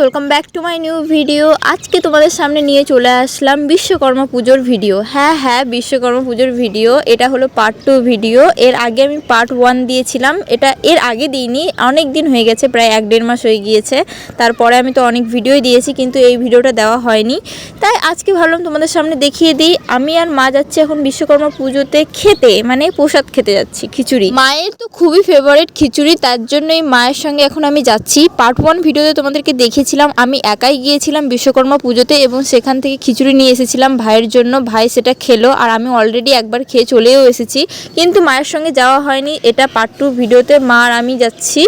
Welcome back to my new video আজকে তোমাদের সামনে নিয়ে চলে আসলাম বিশ্বকর্মা পুজোর ভিডিও হ্যাঁ হ্যাঁ বিশ্বকর্মা পুজোর ভিডিও এটা হলো পার্ট টু ভিডিও এর আগে আমি পার্ট ওয়ান দিয়েছিলাম। এটা এর আগে দিইনি। অনেক দিন হয়ে গেছে, প্রায় এক দেড় মাস হয়ে গিয়েছে। তারপরে আমি তো অনেক ভিডিওই দিয়েছি, কিন্তু এই ভিডিওটা দেওয়া হয়নি। তাই আজকে ভাবলাম তোমাদের সামনে দেখিয়ে দিই। আমি আর মা যাচ্ছি এখন বিশ্বকর্মা পুজোতে খেতে মানে প্রসাদ খেতে যাচ্ছি, খিচুড়ি। মায়ের তো খুবই ফেভারিট খিচুড়ি, তার জন্যই মায়ের সঙ্গে এখন আমি যাচ্ছি। পার্ট ওয়ান ভিডিওতে তোমাদেরকে দেখেছিলাম আমি একাই গিয়েছিলাম বিশ্বকর্মা পুজোতে এবং সেখান থেকে খিচুড়ি নিয়ে এসেছিলাম ভাইয়ের জন্য। ভাই সেটা খেলো আর আমি অলরেডি একবার খেয়ে চলেও এসেছি। কিন্তু মায়ের সঙ্গে যাওয়া হয়নি, এটা পার্ট টু ভিডিওতে মা আর আমি যাচ্ছি।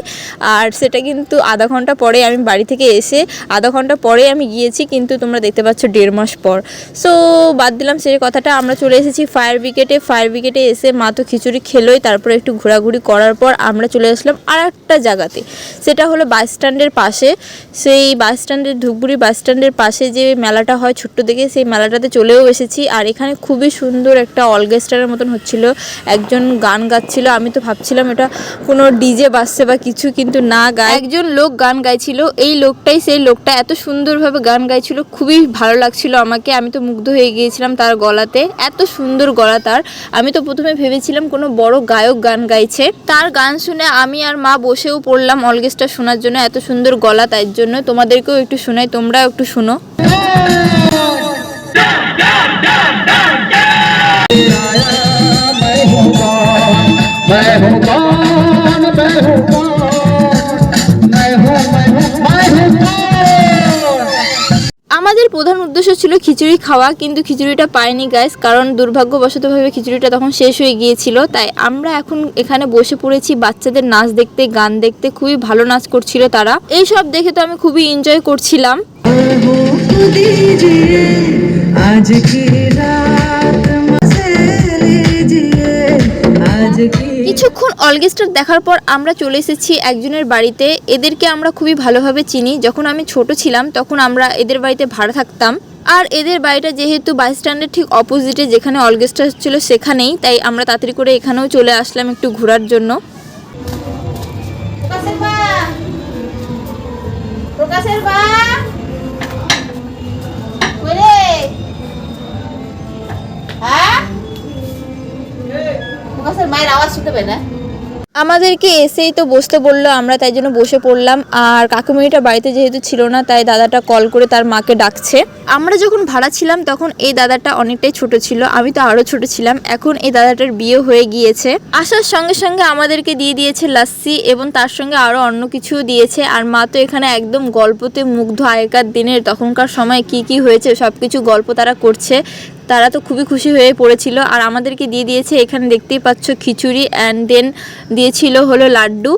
আর সেটা কিন্তু আধা ঘণ্টা পরে আমি বাড়ি থেকে এসে আধা ঘণ্টা পরে আমি গিয়েছি, কিন্তু তোমরা দেখতে পাচ্ছ দেড় মাস পর। সো বাদ দিলাম সেই কথাটা, আমরা চলে এসেছি ফায়ার ব্রিগেডে ফায়ার ব্রিগেডে এসে মা তো খিচুড়ি খেলোই, তারপরে একটু ঘোরাঘুরি করার পর আমরা চলে আসলাম আর একটা জায়গাতে। সেটা হলো বাস স্ট্যান্ডের পাশে। সেই বাস স্ট্যান্ডের ধূপগুড়ি বাস স্ট্যান্ডের পাশে যে মেলাটা হয় ছোট্ট থেকে সেই মেলাটাতে চলেও এসেছি। আর এখানে খুবই সুন্দর একটা অলগেস্টারের মতন হচ্ছিল। একজন গান গাচ্ছিল। আমি তো ভাবছিলাম এটা কোনো ডিজে বাজছে বা কিছু, কিন্তু না গায়। একজন লোক গান গাইছিল। এই লোকটাই সেই লোকটা এত সুন্দরভাবে গান গাইছিল। খুবই ভালো লাগছিল আমাকে। আমি তো মুগ্ধ হয়ে গিয়েছিলাম তার গলাতে। এত সুন্দর গলা তার। আমি তো প্রথমে ভেবেছিলাম কোনো বড় গায়ক গান গাইছে। তার গান শুনে আমি আর মা বসেও পড়লাম অলগেস্টার শোনার জন্য। এত সুন্দর গলা তাই জন্য। তোমাদেরকেও একটু শোনাই তোমরাও একটু শোনো मैं हूँ कौन मैं हूँ कौन मैं हूँ कौन প্রধান উদ্দেশ্য ছিল খিচুড়ি খাওয়া, কিন্তু খিচুড়িটা পায়নি গাইস কারণ দুর্ভাগ্যবশতভাবে খিচুড়িটা তখন শেষ হয়ে গিয়েছিল। তাই আমরা এখন এখানে বসে পড়েছি বাচ্চাদের নাচ দেখতে, গান দেখতে, খুবই ভালো নাচ করছিল তারা। এই সব দেখে তো আমি খুবই এনজয় করছিলাম। আজকে কিছুক্ষণ অলগেস্টার দেখার পর আমরা চলে এসেছি একজনের বাড়িতে। এদেরকে আমরা খুবই ভালোভাবে চিনি। যখন আমি ছোট ছিলাম, তখন আমরা এদের বাড়িতে ভাড়া থাকতাম। আর এদের বাড়িটা যেহেতু বাস স্ট্যান্ডের ঠিক অপোজিটে যেখানে অলগেস্টার ছিল সেখানেই, তাই আমরা তাড়াতাড়ি করে এখানেও চলে আসলাম একটু ঘোরার জন্য। প্রকাশের বা! মায়ের আওয়াজ শুনতে না। আমাদেরকে এসেই তো বসতে বলল, আমরা তাই জন্য বসে পড়লাম। আর কাকুমণিটা বাড়িতে যেহেতু ছিল না, তাই দাদাটা কল করে তার মাকে ডাকছে। আমরা যখন ভাড়া ছিলাম, তখন এই দাদাটা অনেকটাই ছোট ছিল, আমি তো আরও ছোট ছিলাম। এখন এই দাদাটার বিয়ে হয়ে গিয়েছে। আসার সঙ্গে সঙ্গে আমাদেরকে দিয়ে দিয়েছে লাস্সি এবং তার সঙ্গে আরও অন্য কিছু দিয়েছে। আর মা তো এখানে একদম গল্পতে মুগ্ধ আগেকার দিনের, তখনকার সময় কি কি হয়েছে সব কিছু গল্প তারা করছে। তারা তো খুবই খুশি হয়ে পড়েছিল। আর আমাদেরকে দিয়ে দিয়েছে এখানে দেখতেই পাচ্ছ খিচুড়ি অ্যান্ড দেন দিয়েছিল হলো লাড্ডু।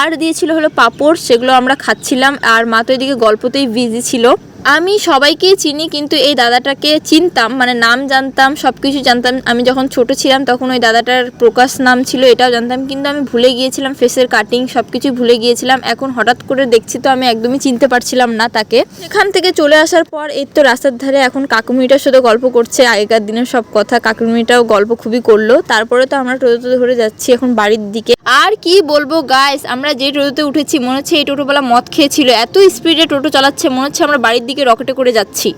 আর দিয়েছিল হলো পাঁপড়, সেগুলো আমরা খাচ্ছিলাম। আর মা তো এদিকে গল্পতেই বিজি ছিল। আমি সবাইকেই চিনি, কিন্তু এই দাদাটাকে চিনতাম মানে নাম জানতাম সব কিছু জানতাম। আমি যখন ছোট ছিলাম তখন ওই দাদাটার প্রকাশ নাম ছিল, এটাও জানতাম। কিন্তু আমি ভুলে গিয়েছিলাম ফেসের কাটিং সব কিছু ভুলে গিয়েছিলাম। এখন হঠাৎ করে দেখছি তো আমি একদমই চিনতে পারছিলাম না তাকে। এখান থেকে চলে আসার পর এই তো রাস্তার ধারে এখন কাকুমিটার সাথে গল্প করছে, আগেকার দিনের সব কথা। কাকুমিটাও গল্প খুবই করল। তারপরে তো আমরা টোটোতে ধরে যাচ্ছি এখন বাড়ির দিকে। আর কি বলব গাইস আমরা যে টোটোতে উঠেছি, মনে হচ্ছে এই টোটোবেলা মদ খেয়েছিল। এত স্পিডে টোটো চালাচ্ছে, মনে হচ্ছে আমরা বাড়ির দিকে রকেটে করে যাচ্ছি।